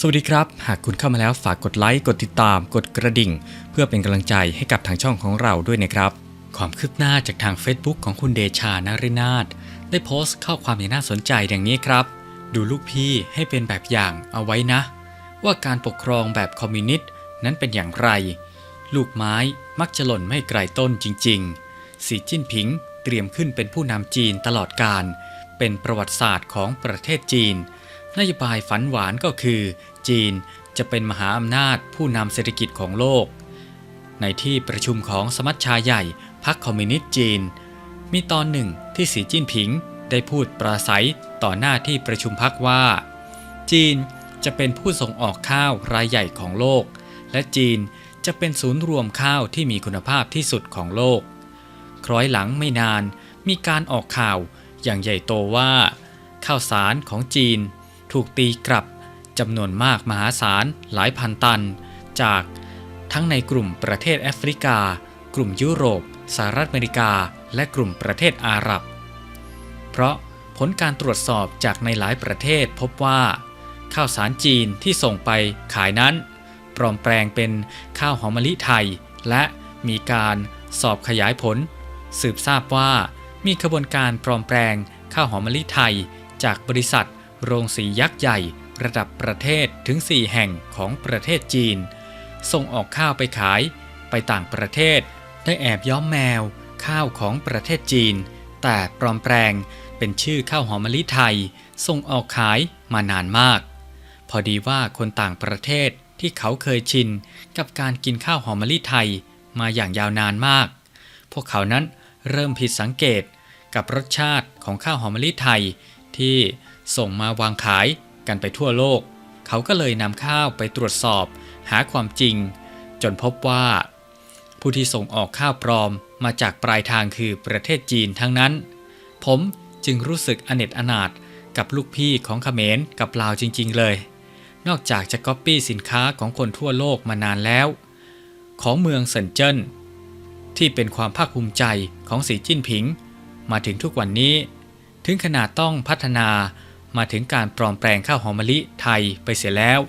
สวัสดีครับ หากคุณเข้ามาแล้วฝากกดไลค์ กดติดตาม กดกระดิ่ง เพื่อเป็นกำลังใจให้กับทางช่องของเราด้วยนะครับ ความคืบหน้าจากทาง Facebook ของคุณเดชานารินาถได้โพสต์ข้อความอย่น่าสนใจดังนี้ครับ ดูลูกพี่ให้เป็นแบบอย่างเอาไว้นะ ว่าการปกครองแบบคอมมิวนิสต์นั้นเป็นอย่างไร ลูกไม้มักจะหล่นไม่ไกลต้นจริงๆ สีจิ้นผิงเตรียมขึ้นเป็นผู้นำจีนตลอดการ เป็นประวัติศาสตร์ของประเทศจีน นโยบายฝันหวานก็คือ จีนจะเป็นมหาอำนาจผู้นำเศรษฐกิจของโลก ในที่ประชุมของสมัชชาใหญ่พรรคคอมมิวนิสต์จีน มีตอนหนึ่งที่สีจิ้นผิงได้พูดปราศัยต่อหน้าที่ประชุมพรรคว่า จีนจะเป็นผู้ส่งออกข้าวรายใหญ่ของโลก และจีนจะเป็นศูนย์รวมข้าวที่มีคุณภาพที่สุดของโลก คล้อยหลังไม่นานมีการออกข่าวอย่างใหญ่โตว่า ข้าวสารของจีน ถูกตีกลับจำนวนมากมหาศาลหลายพันตัน จากทั้งในกลุ่มประเทศแอฟริกา กลุ่มยุโรปสหรัฐอเมริกา และกลุ่มประเทศอาหรับ เพราะผลการตรวจสอบจากในหลายประเทศพบว่า ข้าวสารจีนที่ส่งไปขายนั้น ปลอมแปลงเป็นข้าวหอมมะลิไทย และมีการสอบขยายผล สืบทราบว่ามีขบวนการปลอมแปลงข้าวหอมมะลิไทย จากบริษัท โรงสียักษ์ใหญ่ระดับประเทศถึง 4 แห่งของประเทศจีน ส่งออกข้าวไปขาย ไปต่างประเทศ ได้แอบย้อมแมว ข้าวของประเทศจีน แต่ปลอมแปลงเป็นชื่อข้าวหอมมะลิไทย ส่งออกขายมานานมาก พอดีว่าคนต่างประเทศที่เขาเคยชินกับการกินข้าวหอมมะลิไทยมาอย่างยาวนานมาก พวกเขานั้นเริ่มผิดสังเกตกับรสชาติของข้าวหอมมะลิไทยที่ ส่งมาวางขายกันไปทั่วโลก เขาก็เลยนำข้าวไปตรวจสอบ หาความจริง จนพบว่า ผู้ที่ส่งออกข้าวปลอมมาจากปลายทางคือประเทศจีนทั้งนั้น ผมจึงรู้สึกอเนจอนาถกับลูกพี่ของเขมรกับลาวจริง ๆ เลย นอกจากจะก๊อปปี้สินค้าของคนทั่วโลกมานานแล้ว ของเมืองเซินเจิ้นที่เป็นความภาคภูมิใจของสีจิ้นผิง มาถึงทุกวันนี้ ถึงขนาดต้องพัฒนา มาถึงการปลอมแปลงข้าวหอมมะลิไทยไปเสียแล้ว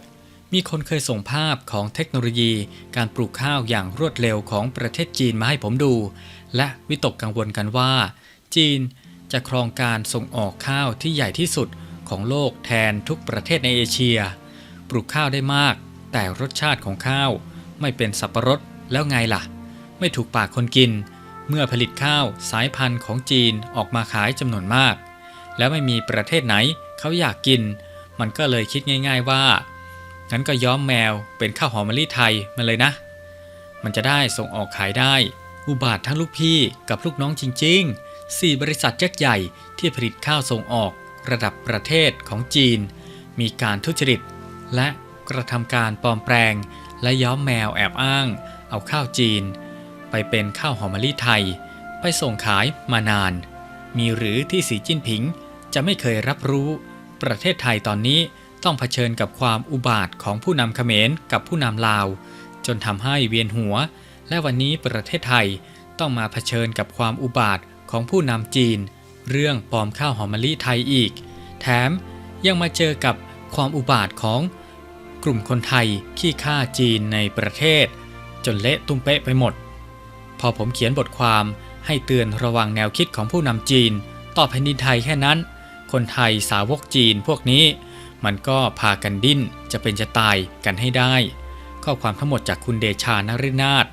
มีคนเคยส่งภาพของเทคโนโลยีการปลูกข้าวอย่างรวดเร็วของประเทศจีนมาให้ผมดู และวิตกกังวลกันว่า จีนจะครองการส่งออกข้าวที่ใหญ่ที่สุดของโลกแทนทุกประเทศในเอเชีย ปลูกข้าวได้มาก แต่รสชาติของข้าว ไม่เป็นสับปะรดแล้วไงล่ะ ไม่ถูกปากคนกิน เมื่อผลิตข้าวสายพันธุ์ของจีนออกมาขายจำนวนมาก แล้วไม่มีประเทศไหนเขาอยากกิน มันก็เลยคิดง่าย ๆว่างั้นก็ย้อมแมวเป็นข้าวหอมมะลิไทยมาเลยนะ มันจะได้ส่งออกขายได้ อุบาททั้งลูกพี่กับลูกน้องจริง ๆ 4 บริษัทยักษ์ใหญ่ที่ผลิตข้าวส่งออกระดับประเทศของจีน มีการทุจริต และกระทำการปลอมแปลง และย้อมแมวแอบอ้าง เอาข้าวจีน ไปเป็นข้าวหอมมะลิไทย ไปส่งขายมานาน มีหรือที่สีจิ้นผิง จะไม่เคยรับรู้ ประเทศไทยตอนนี้ต้องเผชิญกับความอุบาทของผู้นำเขมรกับผู้นำลาว จนทำให้เวียนหัว และวันนี้ประเทศไทยต้องมาเผชิญกับความอุบาทของผู้นำจีน เรื่องปลอมข้าวหอมมะลิไทยอีก แถมยังมาเจอกับความอุบาทของกลุ่มคนไทยขี้ฆ่าจีนในประเทศ จนเละตุ้มเป๊ะไปหมด พอผมเขียนบทความให้เตือนระวังแนวคิดของผู้นำจีน ต่อแผ่นดินไทยแค่นั้น คนไทยสาวกจีนพวกนี้ มันก็พากันดิ้นจะเป็นจะตายกันให้ได้ ข้อความทั้งหมดจากคุณเดชานฤนาถ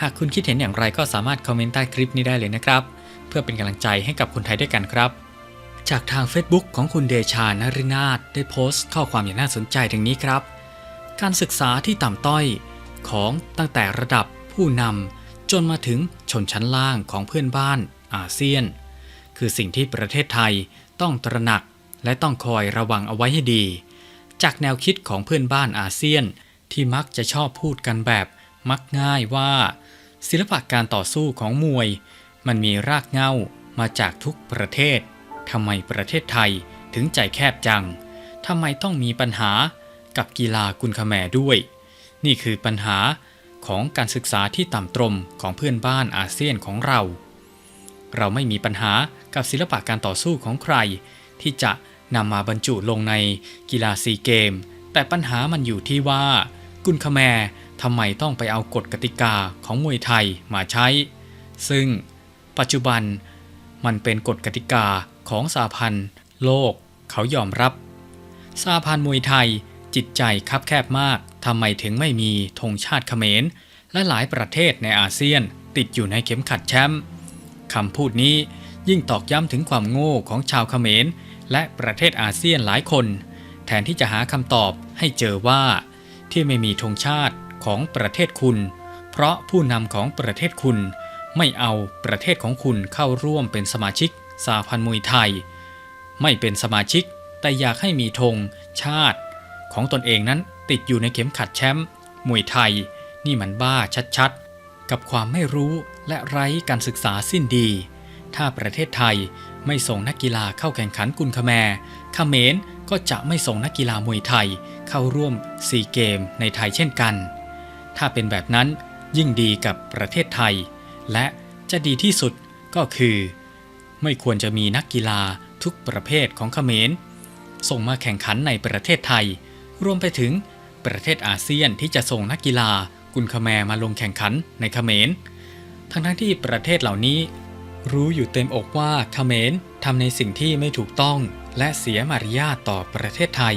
หากคุณคิดเห็นอย่างไรก็สามารถคอมเมนต์ใต้คลิปนี้ได้เลยนะครับ เพื่อเป็นกำลังใจให้กับคนไทยด้วยกันครับ จากทาง Facebook ของคุณเดชานฤนาถได้โพสต์ข้อความอย่างน่าสนใจดังนี้ครับ การศึกษาที่ต่ำต้อยของตั้งแต่ระดับผู้นำจนมาถึงชนชั้นล่างของเพื่อนบ้านอาเซียน คือสิ่งที่ประเทศไทย ต้องตระหนักและต้องคอยระวังเอาไว้ให้ดี จากแนวคิดของเพื่อนบ้านอาเซียน ที่มักจะชอบพูดกันแบบมักง่ายว่า ศิลปะการต่อสู้ของมวย มันมีรากเหง้ามาจากทุกประเทศทำไมประเทศไทยถึงใจแคบจังทำไมต้องมีปัญหากับกีฬากุนคแมด้วย นี่คือปัญหาของการศึกษาที่ต่ำตรมของเพื่อนบ้านอาเซียนของเรา เราไม่มีปัญหา กับศิลปะการต่อสู้ของใคร ที่จะนำมาบรรจุลงในกีฬาซีเกม แต่ปัญหามันอยู่ที่ว่า กุนคแมร์ทำไมต้องไปเอากฎกติกาของมวยไทยมาใช้ ซึ่งปัจจุบันมันเป็นกฎกติกาของสาพันธ์ โลกเขายอมรับสาพันธ์มวยไทยจิตใจคับแคบมากทำไมถึงไม่มีธงชาติเขมร และหลายประเทศในอาเซียนติดอยู่ในเข็มขัดแชมป์คำพูดนี้ ยิ่งตอกย้ำถึงความโง่ของชาวเขมร และประเทศอาเซียนหลายคน แทนที่จะหาคำตอบให้เจอว่า ที่ไม่มีธงชาติของประเทศคุณ เพราะผู้นำของประเทศคุณ ไม่เอาประเทศของคุณเข้าร่วมเป็นสมาชิกสาพันมวยไทย ไม่เป็นสมาชิกแต่อยากให้มีธงชาติ ของตนเองนั้นติดอยู่ในเข็มขัดแชมป์มวยไทย นี่มันบ้าชัดๆ กับความไม่รู้และไร้การศึกษาสิ้นดี ถ้าประเทศไทยไม่ส่งนักกีฬาเข้าแข่งขันกุนคแมร์เขมรก็จะไม่ส่งนักกีฬามวยไทยเข้าร่วมซีเกมในไทยเช่นกัน ถ้าเป็นแบบนั้นยิ่งดีกับประเทศไทย และจะดีที่สุดก็คือ ไม่ควรจะมีนักกีฬาทุกประเภทของขเขมรส่งมาแข่งขันในประเทศไทย รวมไปถึงประเทศอาเซียนที่จะส่งนักกีฬากุนคแมมาลงแข่งขันในขเขมรทั้งทั้งที่ประเทศเหล่านี้ รู้อยู่เต็มอกว่าเขมรทำในสิ่งที่ไม่ถูกต้อง และเสียมารยาทต่อประเทศไทย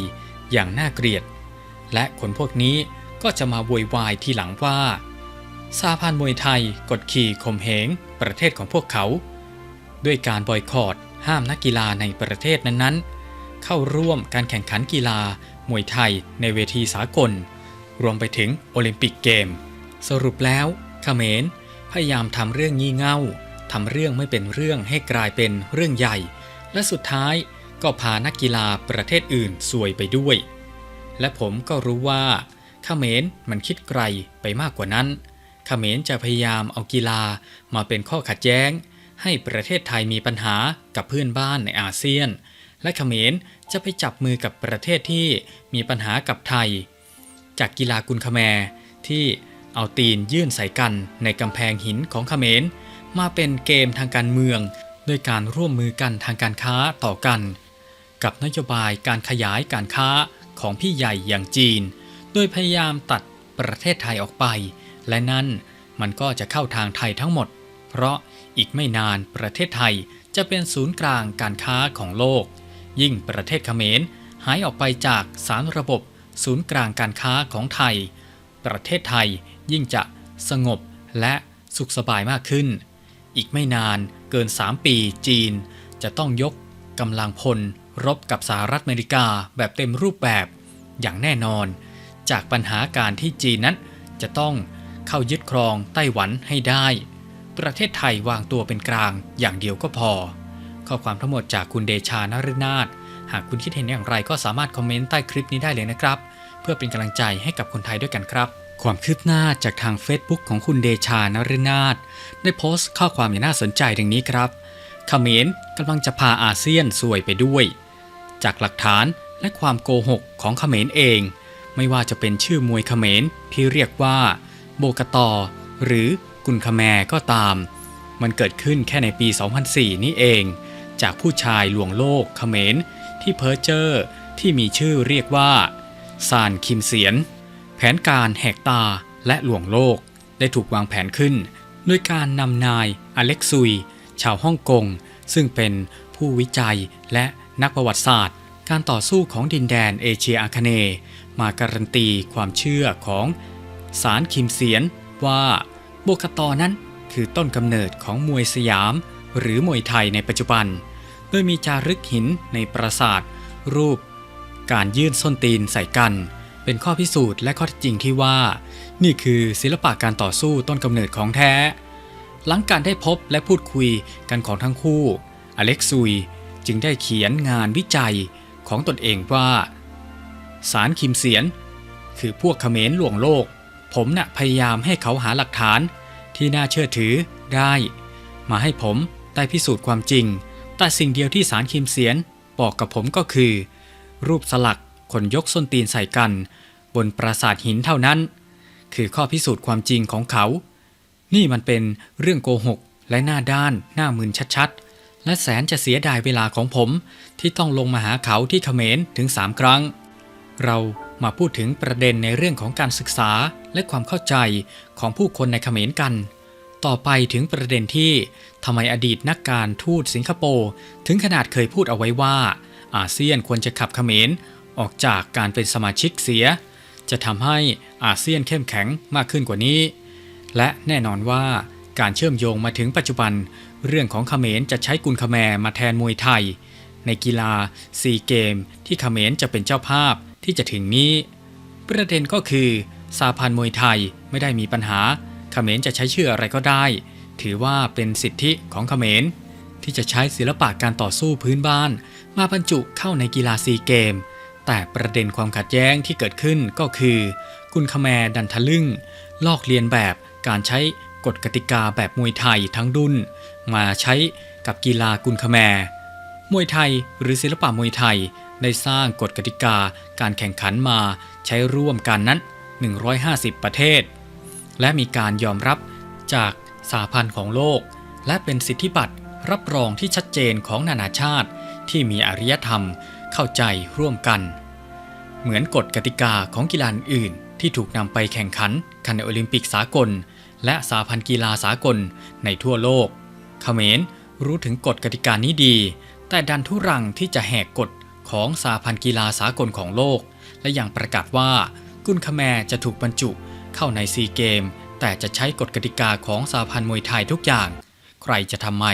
อย่างน่าเกลียด และคนพวกนี้ก็จะมาโวยวายทีหลังว่าสาพันมวยไทยกดขี่ข่มเหงประเทศของพวกเขา ด้วยการบอยคอรดห้ามนักกีฬาในประเทศนั้นๆ เข้าร่วมการแข่งขันกีฬามวยไทยในเวทีสากล รวมไปถึงโอลิมปิกเกม สรุปแล้วเขมรพยายามทำเรื่องงี่เง่า ทำเรื่องไม่เป็นเรื่องให้กลายเป็นเรื่องใหญ่ และสุดท้ายก็พานักกีฬาประเทศอื่นซวยไปด้วย และผมก็รู้ว่าเขมรมันคิดไกลไปมากกว่านั้นเขมรจะพยายามเอากีฬามาเป็นข้อขัดแย้ง ให้ประเทศไทยมีปัญหากับเพื่อนบ้านในอาเซียน และเขมรจะไปจับมือกับประเทศที่มีปัญหากับไทย จากกีฬากุนคแมร์ที่เอาตีนยื่นใส่กันในกำแพงหินของเขมร มาเป็นเกมทางการเมือง ด้วยการร่วมมือกันทางการค้าต่อกัน กับนโยบายการขยายการค้าของพี่ใหญ่อย่างจีน โดยพยายามตัดประเทศไทยออกไป และนั่นมันก็จะเข้าทางไทยทั้งหมด เพราะอีกไม่นานประเทศไทยจะเป็นศูนย์กลางการค้าของโลก ยิ่งประเทศเขมรหายออกไปจากสารระบบศูนย์กลางการค้าของไทย ประเทศไทยยิ่งจะสงบและสุขสบายมากขึ้น อีกไม่นานเกิน 3 ปีจีน จะต้องยกกำลังพล รบกับสหรัฐอเมริกาแบบเต็มรูปแบบอย่างแน่นอน จากปัญหาการที่จีนนั้น จะต้องเข้ายึดครองไต้หวันให้ได้ ประเทศไทยวางตัวเป็นกลางอย่างเดียวก็พอ ข้อความทั้งหมดจากคุณเดชานฤนาถหากคุณคิดเห็นอย่างไรก็สามารถคอมเมนต์ใต้คลิปนี้ได้เลยนะครับ เพื่อเป็นกำลังใจให้กับคนไทยด้วยกันครับ ความคืบหน้าจากทาง Facebook ของคุณเดชานฤนาถได้โพสต์ข้อความอย่างน่าสนใจดังนี้ครับเขมรกำลังจะพาอาเซียนซวยไปด้วย จากหลักฐานและความโกหกของเขมรเอง ไม่ว่าจะเป็นชื่อมวยเขมรที่เรียกว่า โบกตอ หรือกุนคแมก็ตาม มันเกิดขึ้นแค่ในปี 2004 นี่เอง จากผู้ชายลวงโลกเขมรที่เพ้อเจอร์ที่มีชื่อเรียกว่าซานคิมเสียน ผนการแหกตาและหลวงโลกได้ถูกวางแผนขึ้น ด้วยการนำนายอเล็กซุย ชาวฮ่องกง ซึ่งเป็นผู้วิจัยและนักประวัติศาสตร์ การต่อสู้ของดินแดนเอเชียอาคเนย์มาการันตีความเชื่อของสารคิมเสียนว่าโบกตอนั้นคือต้นกำเนิดของมวยสยาม หรือมวยไทยในปัจจุบัน โดยมีจารึกหินในปราสาทรูป การยื่นส้นตีนใส่กัน เป็นข้อพิสูจน์และข้อเท็จจริงที่ว่า นี่คือศิลปะการต่อสู้ต้นกำเนิดของแท้ หลังการได้พบและพูดคุยกันของทั้งคู่ อเล็กซุยจึงได้เขียนงานวิจัยของตนเองว่า สารคิมเสียน คือพวกเขมรหลวงโลก ผมน่ะพยายามให้เขาหาหลักฐานที่น่าเชื่อถือได้ มาให้ผมได้พิสูจน์ความจริง แต่สิ่งเดียวที่สารคิมเสียนบอกกับผมก็คือ รูปสลัก คนยกส้นตีนใส่กัน บนปราสาทหินเท่านั้น คือข้อพิสูจน์ความจริงของเขา นี่มันเป็นเรื่องโกหกและหน้าด้านหน้ามึนชัดๆ และแสนจะเสียดายเวลาของผมที่ต้องลงมาหาเขาที่เขมรถึงสามครั้ง เรามาพูดถึงประเด็นในเรื่องของการศึกษาและความเข้าใจของผู้คนในเขมรกัน ต่อไปถึงประเด็นที่ทำไมอดีตนักการทูตสิงคโปร์ถึงขนาดเคยพูดเอาไว้ว่า อาเซียนควรจะขับเขมร ออกจากการเป็นสมาชิกเสีย จะทำให้อาเซียนเข้มแข็งมากขึ้นกว่านี้ และแน่นอนว่าการเชื่อมโยงมาถึงปัจจุบัน เรื่องของเขมรจะใช้กุนคแมมาแทนมวยไทย ในกีฬาซีเกม ที่เขมรจะเป็นเจ้าภาพที่จะถึงนี้ ประเด็นก็คือสาพันมวยไทยไม่ได้มีปัญหาเขมรจะใช้ชื่ออะไรก็ได้ ถือว่าเป็นสิทธิของเขมรที่จะใช้ศิลปะการต่อสู้พื้นบ้าน มาบรรจุเข้าในกีฬาซีเกม แต่ประเด็นความขัดแย้งที่เกิดขึ้นก็คือกุนคแมดันทะลึ่ง ลอกเลียนแบบการใช้กฎกติกาแบบมวยไทยทั้งดุนมาใช้กับกีฬากุนคแมมวยไทยหรือศิลปะมวยไทยได้สร้างกฎกติกาการแข่งขันมาใช้ร่วมกันนั้น 150 ประเทศ และมีการยอมรับจากสาพันธ์ของโลก และเป็นสิทธิบัตรรับรองที่ชัดเจนของนานาชาติ ที่มีอารยธรรม เข้าใจร่วมกัน เหมือนกฎกติกาของกีฬาอื่นที่ถูกนำไปแข่งขันกันในโอลิมปิกสากล และสาพันธ์กีฬาสากลในทั่วโลกเขมรรู้ถึงกฎกติกานี้ดี แต่ดันทุรังที่จะแหกกฎของสาพันธ์กีฬาสากลของโลก และยังประกาศว่ากุนคแมรจะถูกบรรจุเข้าในซีเกม แต่จะใช้กฎกติกาของสาพันธ์มวยไทยทุกอย่าง ใครจะทำไม